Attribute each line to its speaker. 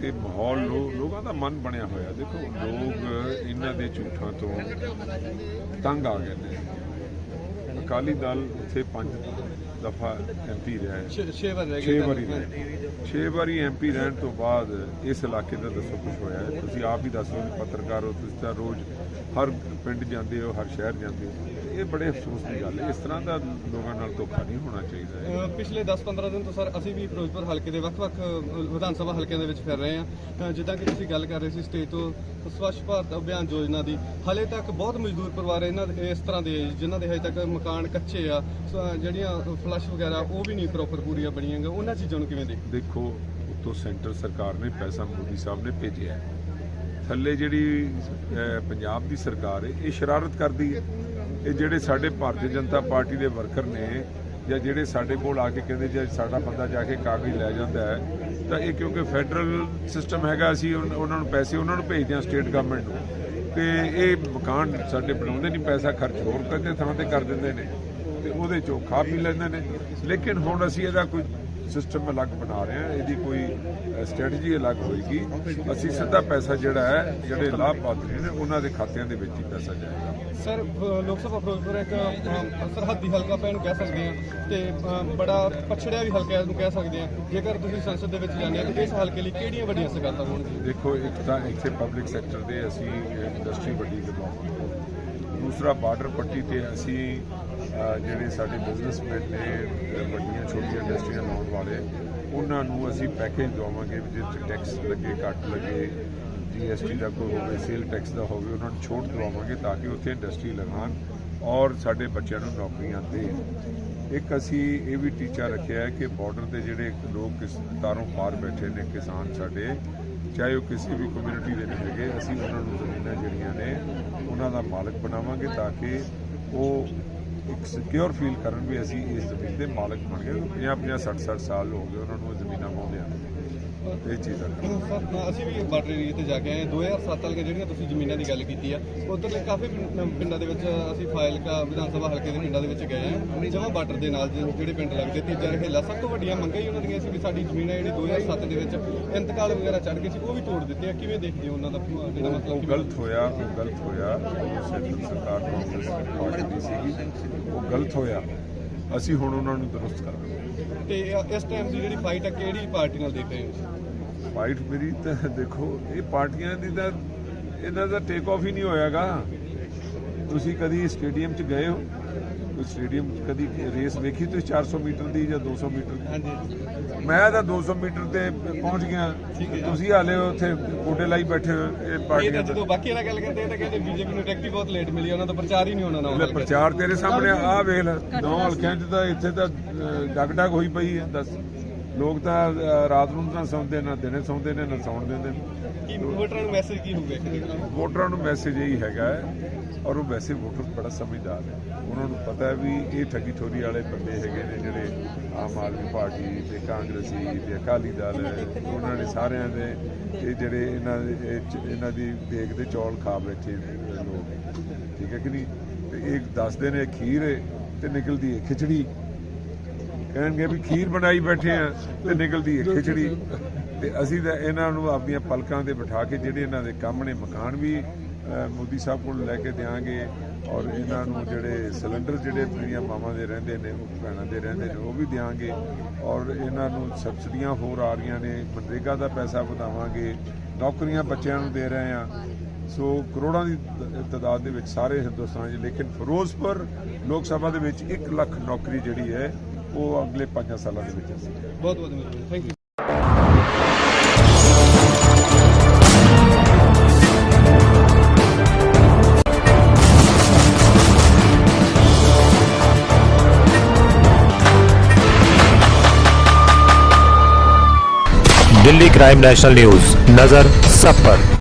Speaker 1: ਤੇ ਮਾਹੌਲ ਲੋਕਾਂ ਦਾ ਮਨ ਬਣਿਆ ਹੋਇਆ। ਦੇਖੋ, ਲੋਕ ਇਹਨਾਂ ਦੇ ਝੂਠਾਂ ਤੋਂ ਤੰਗ ਆ ਗਏ ਨੇ। ਅਕਾਲੀ ਦਲ ਇੱਥੇ ਪੰਜ ਦਫਾ ਐਮਪੀ ਰਿਹਾ ਹੈ।
Speaker 2: 6 ਵਾਰ ਰਹਿ
Speaker 1: 6 ਵਾਰੀ ਰਹੇ 6 ਵਾਰੀ ਐਮਪੀ ਰਹਿਣ ਤੋਂ ਬਾਅਦ ਇਸ ਇਲਾਕੇ ਦਾ ਦੱਸੋ ਕੁਝ ਹੋਇਆ ਹੈ। ਤੁਸੀਂ ਆਪ ਹੀ ਦੱਸੋ ਪੱਤਰਕਾਰ ਹੋ ਤੁਸੀਂ ਤਾਂ ਰੋਜ਼ ਹਰ ਪਿੰਡ ਜਾਂਦੇ ਹੋ ਹਰ ਸ਼ਹਿਰ ਜਾਂਦੇ ਹੋ। ਇਹ ਬੜੇ ਅਫਸੋਸ ਦੀ ਗੱਲ ਹੈ। ਇਸ ਤਰ੍ਹਾਂ ਦਾ ਲੋਕਾਂ ਨਾਲ ਧੋਖਾ ਨਹੀਂ ਹੋਣਾ ਚਾਹੀਦਾ ਹੈ।
Speaker 2: ਪਿਛਲੇ 10-15 ਦਿਨ ਤੋਂ ਸਰ ਅਸੀਂ ਵੀ ਫਿਰੋਜ਼ਪੁਰ ਹਲਕੇ ਦੇ ਵੱਖ-ਵੱਖ ਵਿਧਾਨ ਸਭਾ ਹਲਕਿਆਂ ਦੇ ਵਿੱਚ ਫਿਰ ਰਹੇ ਹਾਂ। ਜਿੱਦਾਂ ਕਿ ਤੁਸੀਂ ਗੱਲ ਕਰ ਰਹੇ ਸੀ ਸਟੇਟ ਤੋਂ ਸਵੱਛ ਭਾਰਤ ਅਭਿਆਨ ਯੋਜਨਾ ਦੀ। ਹਲੇ ਤੱਕ ਬਹੁਤ ਮਜ਼ਦੂਰ ਪਰਿਵਾਰ ਇਹਨਾਂ ਦੇ ਇਸ ਤਰ੍ਹਾਂ ਦੇ ਜਿਨ੍ਹਾਂ ਦੇ ਹਜੇ ਤੱਕ ਮਕਾਨ ਕੱਚੇ ਆ ਜਿਹੜੀਆਂ ਫਲਸ਼ ਵਗੈਰਾ, ਉਹ ਵੀ ਨਹੀਂ ਪ੍ਰੋਪਰ ਪੂਰੀਆਂ ਬਣੀਆਂ ਗਈਆਂ। ਉਹਨਾਂ ਚੀਜ਼ਾਂ ਨੂੰ ਕਿਵੇਂ ਦੇਖਦੇ
Speaker 1: ਦੇਖੋ, ਉਤੋਂ ਸੈਂਟਰ ਸਰਕਾਰ ਨੇ ਪੈਸਾ ਮੋਦੀ ਸਾਹਿਬ ਨੇ ਭੇਜਿਆ ਥੱਲੇ ਜਿਹੜੀ ਪੰਜਾਬ ਦੀ ਸਰਕਾਰ ਹੈ, ਇਹ ਸ਼ਰਾਰਤ ਕਰਦੀ ਹੈ। ਇਹ ਜਿਹੜੇ ਸਾਡੇ ਭਾਰਤੀ ਜਨਤਾ ਪਾਰਟੀ ਦੇ ਵਰਕਰ ਨੇ, ਜਾਂ ਜਿਹੜੇ ਸਾਡੇ ਕੋਲ ਆ ਕੇ ਕਹਿੰਦੇ ਜੇ ਸਾਡਾ ਬੰਦਾ ਜਾ ਕੇ ਕਾਗਜ਼ ਲੈ ਜਾਂਦਾ ਹੈ, ਤਾਂ ਇਹ ਕਿਉਂਕਿ ਫੈਡਰਲ ਸਿਸਟਮ ਹੈਗਾ, ਅਸੀਂ ਉਹਨਾਂ ਨੂੰ ਪੈਸੇ ਉਹਨਾਂ ਨੂੰ ਭੇਜਦੇ ਹਾਂ ਸਟੇਟ ਗਵਰਨਮੈਂਟ ਨੂੰ। ਤੇ ਇਹ ਮਕਾਨ ਸਾਡੇ ਬਣਾਉਂਦੇ ਨਹੀਂ, ਪੈਸਾ ਖਰਚ ਹੋਰ ਕਰਦੇ ਥਾਂ ਤੇ ਕਰ ਦਿੰਦੇ ਨੇ ਤੇ ਉਹਦੇ ਚੋਂ ਖਾ ਪੀ ਲੈਂਦੇ ਨੇ। ਲੇਕਿਨ ਹੁਣ ਅਸੀਂ ਇਹਦਾ ਕੋਈ ਸਿਸਟਮ ਅਲੱਗ ਬਣਾ ਰਹੇ ਹਾਂ ਇਹਦੀ ਕੋਈ ਸਟ੍ਰੈਟਜੀ ਅਲੱਗ ਹੋਏਗੀ। ਅਸੀਂ ਸਿੱਧਾ ਪੈਸਾ ਜਿਹੜਾ ਹੈ ਜਿਹੜੇ ਲਾਭਪਾਤਰੀ ਨੇ ਉਹਨਾਂ ਦੇ ਖਾਤਿਆਂ ਦੇ ਵਿੱਚ ਹੀ ਪੈਸਾ ਜਾਏਗਾ।
Speaker 2: ਸਰ ਲੋਕ ਸਭਾ ਫਿਰੋਜ਼ਪੁਰ ਇੱਕ ਸਰਹੱਦੀ ਹਲਕਾ ਇਹਨੂੰ ਕਹਿ ਸਕਦੇ ਹਾਂ ਤੇ ਬੜਾ ਪਛੜਿਆ ਵੀ ਹਲਕਾ ਇਹਨੂੰ ਕਹਿ ਸਕਦੇ ਹਾਂ। ਜੇਕਰ ਤੁਸੀਂ ਸੰਸਦ ਦੇ ਵਿੱਚ ਜਾਂਦੇ ਆ ਤਾਂ ਇਸ ਹਲਕੇ ਲਈ ਕਿਹੜੀਆਂ ਵੱਡੀਆਂ ਸਗਾਤਾਂ ਹੋਣਗੀਆਂ?
Speaker 1: ਦੇਖੋ ਇੱਕ ਤਾਂ ਇੱਥੇ ਪਬਲਿਕ ਸੈਕਟਰ ਦੇ ਅਸੀਂ ਇੰਡਸਟਰੀ ਵੱਡੀ ਲਗਾਵਾਂਗੇ ਦੂਸਰਾ ਬਾਰਡਰ ਪੱਟੀ ਤੇ ਅਸੀਂ ਜਿਹੜੇ ਸਾਡੇ ਬਿਜ਼ਨਸਮੈਨ ਨੇ ਵੱਡੀਆਂ ਛੋਟੀਆਂ ਇੰਡਸਟਰੀਆਂ ਲਾਉਣ ਵਾਲੇ, ਉਹਨਾਂ ਨੂੰ ਅਸੀਂ ਪੈਕੇਜ ਦਵਾਵਾਂਗੇ ਜਿਸ 'ਚ ਟੈਕਸ ਲੱਗੇ, ਘੱਟ ਲੱਗੇ ਜੀਐਸਟੀ ਦਾ ਕੋਈ ਹੋਵੇ ਸੇਲ ਟੈਕਸ ਦਾ ਹੋਵੇ, ਉਹਨਾਂ ਨੂੰ ਛੋਟ ਦਵਾਵਾਂਗੇ ਤਾਂ ਕਿ ਉੱਥੇ ਇੰਡਸਟਰੀ ਲਗਾਉਣ ਔਰ ਸਾਡੇ ਬੱਚਿਆਂ ਨੂੰ ਨੌਕਰੀਆਂ ਦੇਣ। ਇੱਕ ਅਸੀਂ ਇਹ ਵੀ ਟੀਚਾ ਰੱਖਿਆ ਹੈ ਕਿ ਬਾਰਡਰ ਦੇ ਜਿਹੜੇ ਲੋਕ ਕਿਸ ਤਾਰੋਂ ਪਾਰ ਬੈਠੇ ਨੇ ਕਿਸਾਨ ਸਾਡੇ, ਚਾਹੇ ਉਹ ਕਿਸੇ ਵੀ ਕਮਿਊਨਿਟੀ ਦੇ ਨੇ ਹੈਗੇ, ਅਸੀਂ ਉਹਨਾਂ ਨੂੰ ਜ਼ਮੀਨਾਂ ਜਿਹੜੀਆਂ ਨੇ, ਉਹਨਾਂ ਦਾ ਮਾਲਕ ਬਣਾਵਾਂਗੇ ਤਾਂ ਕਿ ਉਹ ਇੱਕ ਸਿਕਿਉਰ ਫੀਲ ਕਰਨ ਵੀ ਅਸੀਂ ਇਸ ਜ਼ਮੀਨ ਦੇ ਮਾਲਕ ਬਣ ਗਏ 50 50 60 60 ਸਾਲ ਹੋ ਗਏ, ਉਹਨਾਂ ਨੂੰ ਜ਼ਮੀਨਾਂ ਪਾਉਂਦੇ ਨੂੰ। ਇਹ ਚੀਜ਼ ਹੈ
Speaker 2: ਸਰ ਅਸੀਂ ਵੀ ਬਾਰਡਰ ਏਰੀਆ ਤੇ ਜਾ ਕੇ ਆਏ ਹਾਂ। 2007 ਵਾਲੀਆਂ ਜਿਹੜੀਆਂ ਤੁਸੀਂ ਜ਼ਮੀਨਾਂ ਦੀ ਗੱਲ ਕੀਤੀ ਆ ਉਧਰਲੇ ਕਾਫੀ ਪਿੰਡ- ਪਿੰਡਾਂ ਦੇ ਵਿੱਚ ਅਸੀਂ ਫਾਇਲਕਾ ਵਿਧਾਨ ਸਭਾ ਹਲਕੇ ਦੇ ਪਿੰਡਾਂ ਦੇ ਵਿੱਚ ਗਏ ਆ ਜਮਾ ਬਾਰਡਰ ਦੇ ਨਾਲ ਜਿਹੜੇ ਜਿਹੜੇ ਪਿੰਡ ਲੱਗਦੇ ਤੀਜਾ ਹੇਲਾ ਸਭ ਤੋਂ ਵੱਡੀਆਂ ਮੰਗਾਂ ਹੀ ਉਹਨਾਂ ਦੀਆਂ ਸੀ ਵੀ ਸਾਡੀ ਜ਼ਮੀਨਾਂ ਜਿਹੜੀ 2007 ਦੇ ਵਿੱਚ ਇੰਤਕਾਲ ਵਗੈਰਾ ਚੜ ਗਏ ਸੀ ਉਹ ਵੀ ਤੋੜ ਦਿੱਤੇ ਆ। ਕਿਵੇਂ ਦੇਖਦੇ ਹੋ ਉਹਨਾਂ ਦਾ ਜਿਹੜਾ
Speaker 1: ਉਹ
Speaker 2: ਮਤਲਬ ਕਿ
Speaker 1: ਗਲਤ ਹੋਇਆ ਉਹ ਗਲਤ ਹੋਇਆ। ਉਹ ਸੈਂਟਰ ਸਰਕਾਰ ਕਾਂਗਰਸ ਪਾਰਟੀ ਦੀ ਸੀਗੀ ਉਹ ਗਲਤ ਹੋਇਆ। ਅਸੀਂ ਹੁਣ ਉਹਨਾਂ ਨੂੰ ਦਰੁਸਤ ਕਰਾਂਗੇ
Speaker 2: ਤੇ ਇਸ ਟਾਈਮ ਦੀ ਜਿਹੜੀ ਫਾਈਟ ਆ ਕਿਹੜੀ ਪਾਰਟੀ ਨਾਲ ਦੇਖ ਰਹੇ ਹੋ?
Speaker 1: ਫਾਈਟ ਮੇਰੀ ਤਾਂ ਦੇਖੋ ਇਹ ਪਾਰਟੀਆਂ ਦੀ ਤਾਂ ਇਹਨਾਂ ਦਾ ਟੇਕ ਆਫ ਹੀ ਨਹੀਂ ਹੋਇਆਗਾ। ਤੁਸੀਂ ਕਦੀ ਸਟੇਡੀਅਮ 'ਚ ਗਏ ਹੋ? ਕੋਈ ਸਟੇਡੀਅਮ 'ਚ ਕਦੀ ਰੇਸ ਵੇਖੀ? ਤੁਸੀਂ 400 ਮੀਟਰ ਦੀ ਜਾਂ 200 ਮੀਟਰ ਦੀ? ਮੈਂ ਤਾਂ 200 ਮੀਟਰ ਤੇ ਪਹੁੰਚ ਗਿਆ। ਤੁਸੀਂ ਹਾਲੇ ਉੱਥੇ ਕੋਟੇ ਲਾਈ ਬੈਠੇ ਹੋ ਇਹ
Speaker 2: ਇਹ ਤਾਂ
Speaker 1: ਦਾ
Speaker 2: ਜਦੋਂ ਬਾਕੀ ਨਾਲ ਗੱਲ ਕਰਦੇ ਤਾਂ ਕਹਿੰਦੇ ਬੀਜੇਪੀ ਨੂੰ ਟਿਕਟ ਬਹੁਤ ਲੇਟ ਮਿਲੀ ਉਹਨਾਂ ਦਾ ਪ੍ਰਚਾਰ ਹੀ ਨਹੀਂ ਹੋਣਾ ਨਾ
Speaker 1: ਪ੍ਰਚਾਰ ਤੇਰੇ ਸਾਹਮਣੇ ਆ ਵੇਖ ਨੌ ਹਲਕਿਆਂ 'ਚ ਤਾਂ ਇੱਥੇ ਤਾਂ ਡਗ ਡਗ ਹੋਈ ਪਈ ਹੈ ਦੱਸ। ਲੋਕ ਤਾਂ ਰਾਤ ਨੂੰ ਤਾਂ ਸੌਂਦੇ ਨਾ ਦਿਨੇ ਸੌਂਦੇ ਨੇ ਨਾ ਸੌਣ ਦਿੰਦੇ ਨੇ।
Speaker 2: ਕੀ ਵੋਟਰਾਂ ਨੂੰ ਮੈਸੇਜ ਕੀ ਹੋਊਗਾ
Speaker 1: ਵੋਟਰਾਂ ਨੂੰ ਮੈਸੇਜ ਇਹੀ ਹੈਗਾ ਔਰ ਉਹ ਵੈਸੇ ਵੋਟਰ ਬੜਾ ਸਮਝਦਾਰ ਹੈ ਉਹਨਾਂ ਨੂੰ ਪਤਾ ਹੈ ਵੀ ਇਹ ਠੱਗੀ ਠੋਰੀ ਵਾਲੇ ਬੰਦੇ ਹੈਗੇ ਨੇ ਜਿਹੜੇ ਆਮ ਆਦਮੀ ਪਾਰਟੀ ਤੇ ਕਾਂਗਰਸੀ ਤੇ ਅਕਾਲੀ ਦਲ ਉਹਨਾਂ ਨੇ ਸਾਰਿਆਂ ਦੇ ਇਹ ਜਿਹੜੇ ਇਹਨਾਂ ਦੇ ਇਹਨਾਂ ਦੀ ਦੇਖ ਦੇ ਚੌਲ ਖਾ ਬੈਠੇ ਲੋਕ। ਠੀਕ ਹੈ ਕਿ ਨਹੀਂ? ਤੇ ਇਹ ਦੱਸਦੇ ਨੇ ਖੀਰ ਤੇ ਨਿਕਲਦੀ ਹੈ ਖਿਚੜੀ। ਕਹਿਣਗੇ ਵੀ ਖੀਰ ਬਣਾਈ ਬੈਠੇ ਆ ਤੇ ਨਿਕਲਦੀ ਹੈ ਖਿਚੜੀ। ਤੇ ਅਸੀਂ ਤਾਂ ਇਹਨਾਂ ਨੂੰ ਆਪਣੀਆਂ ਪਲਕਾਂ ਤੇ ਬਿਠਾ ਕੇ ਜਿਹੜੇ ਇਹਨਾਂ ਦੇ ਕੰਮ ਨੇ ਮਕਾਨ ਵੀ ਮੋਦੀ ਸਾਹਿਬ ਕੋਲ ਲੈ ਕੇ ਦਿਆਂਗੇ ਔਰ ਇਹਨਾਂ ਨੂੰ ਜਿਹੜੇ ਸਿਲੰਡਰ ਜਿਹੜੇ ਮੇਰੀਆਂ ਮਾਵਾਂ ਦੇ ਰਹਿੰਦੇ ਨੇ ਉਹ ਭੈਣਾਂ ਦੇ ਰਹਿੰਦੇ ਨੇ ਉਹ ਵੀ ਦਿਆਂਗੇ ਔਰ ਇਹਨਾਂ ਨੂੰ ਸਬਸਿਡੀਆਂ ਹੋਰ ਆ ਰਹੀਆਂ ਨੇ ਮਨਰੇਗਾ ਦਾ ਪੈਸਾ ਵਧਾਵਾਂਗੇ ਨੌਕਰੀਆਂ ਬੱਚਿਆਂ ਨੂੰ ਦੇ ਰਹੇ ਆ ਸੋ ਕਰੋੜਾਂ ਦੀ ਤਾਦਾਦ ਦੇ ਵਿੱਚ ਸਾਰੇ ਹਿੰਦੁਸਤਾਨ 'ਚ ਲੇਕਿਨ ਫਿਰੋਜ਼ਪੁਰ ਲੋਕ ਸਭਾ ਦੇ ਵਿੱਚ 1 ਲੱਖ ਨੌਕਰੀ ਜਿਹੜੀ ਹੈ ਉਹ ਅਗਲੇ 5 ਸਾਲਾਂ ਦੇ ਵਿੱਚ ਅਸੀਂ
Speaker 2: ਬਹੁਤ ਬਹੁਤ ਮਿਹਰਬਾਨੀ thank you
Speaker 3: Delhi crime national news नजर सब पर